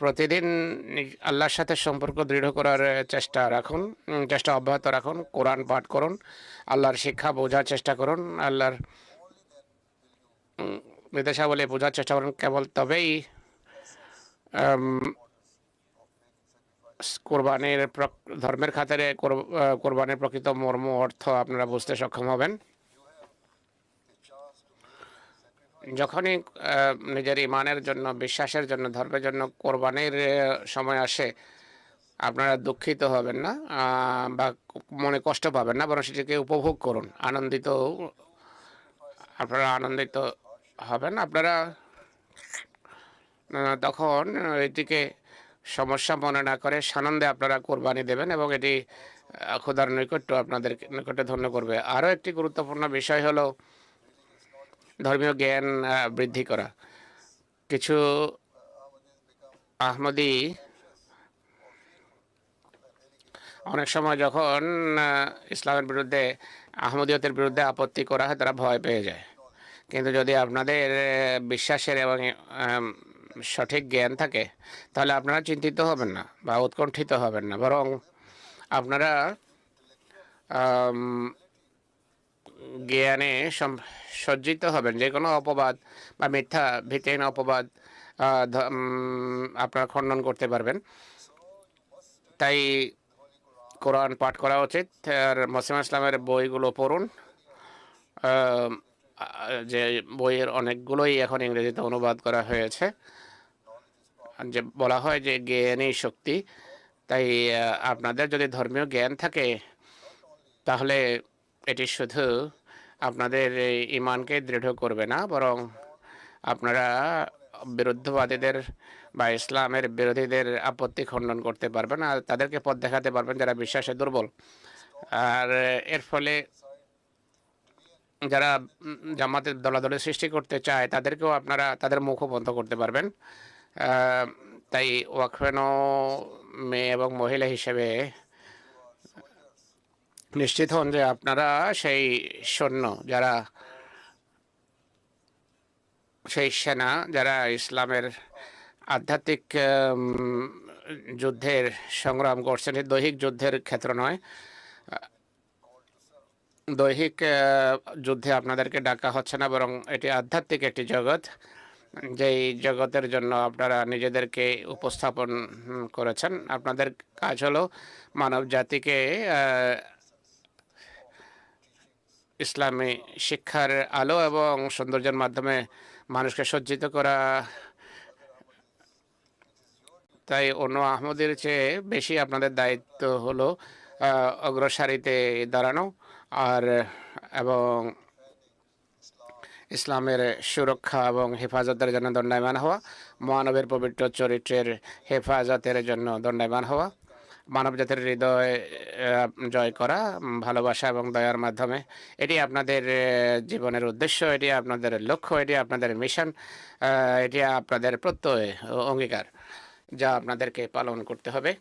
প্রতিদিন আল্লাহর সাথে সম্পর্ক দৃঢ় করার চেষ্টা রাখুন চেষ্টা অব্যাহত রাখুন, কোরআন পাঠ করুন, আল্লাহর শিক্ষা বোঝার চেষ্টা করুন, আল্লাহর নির্দেশাবলী বোঝার চেষ্টা করুন, কেবল তবেই কোরবানির ধর্মের খাতারে কোরবানির প্রকৃত মর্ম অর্থ আপনারা বুঝতে সক্ষম হবেন। যখনই নিজের ইমানের জন্য, বিশ্বাসের জন্য, ধর্মের জন্য কোরবানির সময় আসে, আপনারা দুঃখিত হবেন না বা মনে কষ্ট পাবেন না, বরং সেটিকে উপভোগ করুন। আনন্দিত, আপনারা আনন্দিত হবেন। আপনারা তখন এটিকে সমস্যা মনে না করে সানন্দে আপনারা কোরবানি দেবেন এবং এটি খোদার নৈকট্য আপনাদের নিকটে ধন্য করবে। আরও একটি গুরুত্বপূর্ণ বিষয় হলো ধর্মীয় জ্ঞান বৃদ্ধি করা। কিছু আহমদি অনেক সময় যখন ইসলামের বিরুদ্ধে, আহমদিয়তের বিরুদ্ধে আপত্তি করা হয়, তারা ভয় পেয়ে যায়। কিন্তু যদি আপনাদের বিশ্বাসের এবং সঠিক জ্ঞান থাকে, তাহলে আপনারা চিন্তিত হবেন না বা উৎকণ্ঠিত হবেন না। বরং আপনারা জ্ঞানে সজ্জিত হবেন। যে কোনো অপবাদ বা মিথ্যা ভিত্তিহীন অপবাদ আপনারা খণ্ডন করতে পারবেন। তাই কোরআন পাঠ করা উচিত। আর মুসলিম ইসলামের বইগুলো পড়ুন। যে বইয়ের অনেকগুলোই এখন ইংরেজিতে অনুবাদ করা হয়েছে। যে বলা হয় যে জ্ঞানই শক্তি, তাই আপনাদের যদি ধর্মীয় জ্ঞান থাকে, তাহলে এটি শুধু আপনাদের ইমানকে দৃঢ় করবে না, বরং আপনারা বিরুদ্ধবাদীদের বা ইসলামের বিরোধীদের আপত্তি খণ্ডন করতে পারবেন আর তাদেরকে পথ দেখাতে পারবেন যারা বিশ্বাসে দুর্বল। আর এর ফলে যারা জামাতের দলাদলি সৃষ্টি করতে চায়, তাদেরকেও আপনারা তাদের মুখও বন্ধ করতে পারবেন। তাই ওয়াকফেনো মেয়ে এবং মহিলা হিসেবে নিশ্চিত হন যে আপনারা সেই সৈন্য যারা, সেই সেনা যারা ইসলামের আধ্যাত্মিক যুদ্ধের সংগ্রাম করছেন দৈহিক যুদ্ধের ক্ষেত্র নয় দৈহিক যুদ্ধে আপনাদেরকে ডাকা হচ্ছে না, বরং এটি আধ্যাত্মিক একটি জগৎ, যেই জগতের জন্য আপনারা নিজেদেরকে উপস্থাপন করেছেন। আপনাদের কাজ হলো মানব জাতিকে ইসলামী শিক্ষার আলো এবং সৌন্দর্যের মাধ্যমে মানুষকে সজ্জিত করা। তাই অন্য আহমদের চেয়ে বেশি আপনাদের দায়িত্ব হলো অগ্রসারিতে দাঁড়ানো আর, এবং ইসলামের সুরক্ষা এবং হেফাজতের জন্য দণ্ডায়মান হওয়া, মহানবের পবিত্র চরিত্রের হেফাজতের জন্য দণ্ডায়মান হওয়া। মানব জাতির হৃদয় জয় করা ভালোবাসা এবং দয়ার মাধ্যমে। এটি আপনাদের জীবনের উদ্দেশ্য, এটি আপনাদের লক্ষ্য, এটি আপনাদের মিশন এটি আপনাদের প্রত্যয় অঙ্গীকার যা আপনাদেরকে পালন করতে হবে।